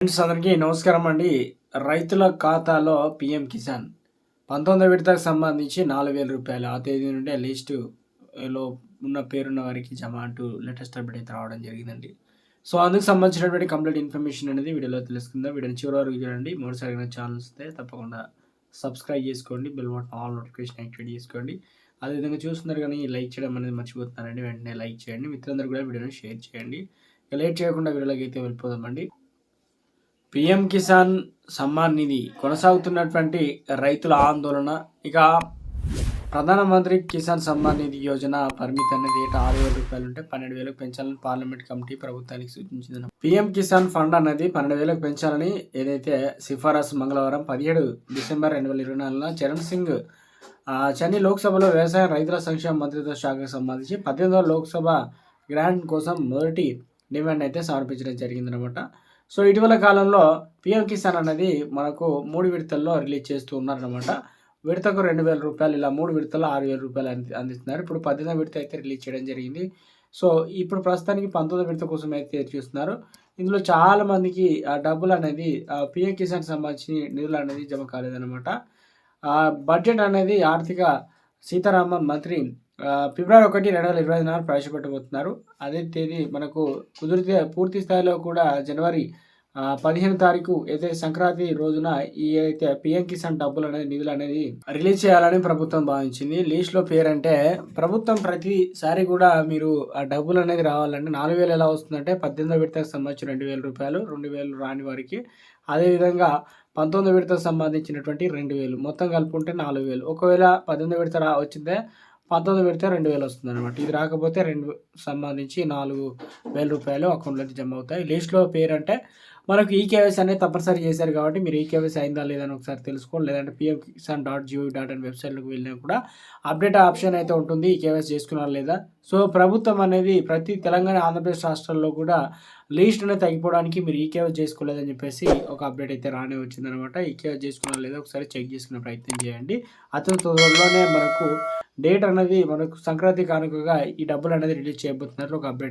Friends అందరికీ నమస్కారం అండి. రైతుల ఖాతాలో పిఎం కిసాన్. పంతొమ్మిదో విడతకు సంబంధించి నాలుగు వేల రూపాయలు. ఆ తేదీ నుండి లిస్టు లో ఉన్న పేరున్న వారికి జమ అంటూ లేటెస్ట్ అప్డేట్ అయితే రావడం జరిగిందండి. సో అందుకు సంబంధించినటువంటి కంప్లీట్ ఇన్ఫర్మేషన్ అనేది వీడియోలో తెలుసుకుందాం. వీడియోని చివరి వరకు చూడండి. మూడుసారి ఛానల్ వస్తే తప్పకుండా సబ్స్క్రైబ్ చేసుకోండి. Bell button all notification activate చేసుకోండి. అదేవిధంగా చూస్తున్నారు కానీ లైక్ చేయడం అనేది మర్చిపోతున్నారండి వెంటనే లైక్ చేయండి. మిత్రులందరూ కూడా వీడియోని షేర్ చేయండి. లేట్ చేయకుండా వీడియోలోకి అయితే వెళ్ళిపోదామండి. పిఎం కిసాన్ సమ్మాన్ నిధి కొనసాగుతున్నటువంటి రైతుల ఆందోళన. ఇక ప్రధానమంత్రి కిసాన్ సమ్మాన్ నిధి యోజన పరిమితి అనేది ఏటా ఆరు వేల రూపాయలు ఉంటే పన్నెండు వేలకు పెంచాలని పార్లమెంట్ కమిటీ ప్రభుత్వానికి సూచించింది పిఎం కిసాన్ ఫండ్ అనేది పన్నెండు వేలకు పెంచాలని ఏదైతే సిఫారసు మంగళవారం పదిహేడు డిసెంబర్ రెండు వేల ఇరవై నాలుగున చరణ్ సింగ్ చెన్నై లోక్సభలో వ్యవసాయ రైతుల సంక్షేమ మంత్రిత్వ శాఖకు సంబంధించి పద్దెనిమిదవ లోక్సభ గ్రాంట్ కోసం మొదటి డిమాండ్ అయితే సమర్పించడం జరిగిందనమాట సో ఇటీవల కాలంలో పిఎం కిసాన్ అనేది మనకు మూడు విడతల్లో రిలీజ్ చేస్తూ ఉన్నారనమాట విడతకు రెండు వేల రూపాయలు ఇలా మూడు విడతల్లో ఆరు వేల రూపాయలు అంది అందిస్తున్నారు. ఇప్పుడు పద్దెనిమిది విడత అయితే రిలీజ్ చేయడం జరిగింది. సో ఇప్పుడు ప్రస్తుతానికి పంతొమ్మిది విడత కోసం అయితే చూస్తున్నారు. ఇందులో చాలా మందికి ఆ డబ్బులు అనేది పిఎం కిసాన్ సంబంధించి నిధులు అనేది జమ కాలేదన్నమాట. ఆ బడ్జెట్ అనేది ఆర్థిక సీతారామన్ మంత్రి ఫిబ్రవరి ఒకటి రెండు వేల ఇరవై ఐదు నాడు ప్రవేశపెట్టబోతున్నారు. అదే తేదీ మనకు కుదిరితే పూర్తి స్థాయిలో కూడా జనవరి పదిహేను తారీఖు అయితే సంక్రాంతి రోజున ఈ అయితే పిఎం కిసాన్ డబ్బులు అనేది నిధులు అనేది రిలీజ్ చేయాలని ప్రభుత్వం భావించింది. లీస్ట్లో పేరంటే పేరు అంటే ప్రభుత్వం ప్రతిసారి కూడా మీరు ఆ డబ్బులు అనేది రావాలంటే నాలుగు వేలు ఎలా వస్తుందంటే పద్దెనిమిదో విడతకు సంబంధించి రెండు వేల రూపాయలు రెండు వేలు రాని వారికి. అదేవిధంగా పంతొమ్మిది విడతకు సంబంధించినటువంటి రెండు వేలు మొత్తం కలుపుకుంటే నాలుగు వేలు. ఒకవేళ పద్దెనిమిది విడత రా వచ్చిందే పంతొమ్మిది పెడితే రెండు వేలు వస్తుంది అనమాట ఇది రాకపోతే రెండు సంబంధించి నాలుగు వేల రూపాయలు అకౌంట్లోకి జమ అవుతాయి. లిస్ట్లో పేరు అంటే మనకు ఈకేవైస్ అనేది తప్పనిసరి చేశారు కాబట్టి మీరు ఈకేవైస్ అయిందా లేదని ఒకసారి తెలుసుకోండి. లేదంటే PM Kisan dot gov dot in వెబ్సైట్లోకి వెళ్ళినా కూడా అప్డేట్ ఆప్షన్ అయితే ఉంటుంది. ఈకేవైసీ చేసుకున్నారా లేదా? సో ప్రభుత్వం అనేది ప్రతి తెలంగాణ ఆంధ్రప్రదేశ్ రాష్ట్రాల్లో కూడా లీస్ట్ అనేది తగ్గిపోవడానికి మీరు ఈకేవైస్ చేసుకోలేదని చెప్పేసి ఒక అప్డేట్ అయితే రానే వచ్చిందనమాట ఈకేవైసీ చేసుకున్నారా లేదా ఒకసారి చెక్ చేసుకునే ప్రయత్నం చేయండి. అతని త్వరలోనే మనకు డేట్ అనేది మనకు సంక్రాంతి కానుకగా ఈ డబ్బులు అనేది రిలీజ్ చేయబోతున్నారు. ఒక అప్డేట్